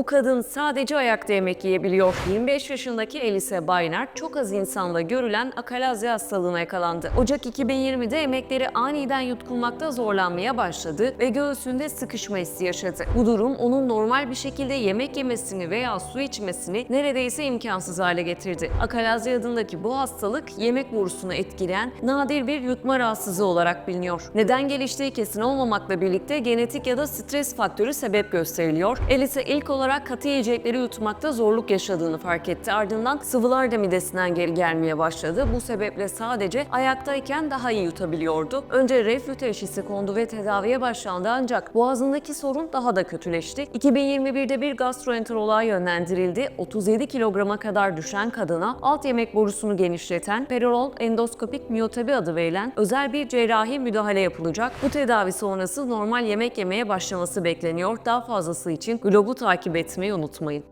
Bu kadın sadece ayakta yemek yiyebiliyor. 25 yaşındaki Elise Bayner çok az insanda görülen akalazya hastalığına yakalandı. Ocak 2020'de yemekleri aniden yutkunmakta zorlanmaya başladı ve göğsünde sıkışma hissi yaşadı. Bu durum onun normal bir şekilde yemek yemesini veya su içmesini neredeyse imkansız hale getirdi. Akalazya adındaki bu hastalık yemek borusunu etkileyen nadir bir yutma rahatsızlığı olarak biliniyor. Neden geliştiği kesin olmamakla birlikte genetik ya da stres faktörü sebep gösteriliyor. Elise ilk olarak katı yiyecekleri yutmakta zorluk yaşadığını fark etti. Ardından sıvılar da midesinden geri gelmeye başladı. Bu sebeple sadece ayaktayken daha iyi yutabiliyordu. Önce reflü teşhisi kondu ve tedaviye başlandı ancak boğazındaki sorun daha da kötüleşti. 2021'de bir gastroenteroloğa yönlendirildi. 37 kilograma kadar düşen kadına alt yemek borusunu genişleten perorol endoskopik miyotobi adı verilen özel bir cerrahi müdahale yapılacak. Bu tedavi sonrası normal yemek yemeye başlaması bekleniyor. Daha fazlası için Glob'u takip etmeyi unutmayın.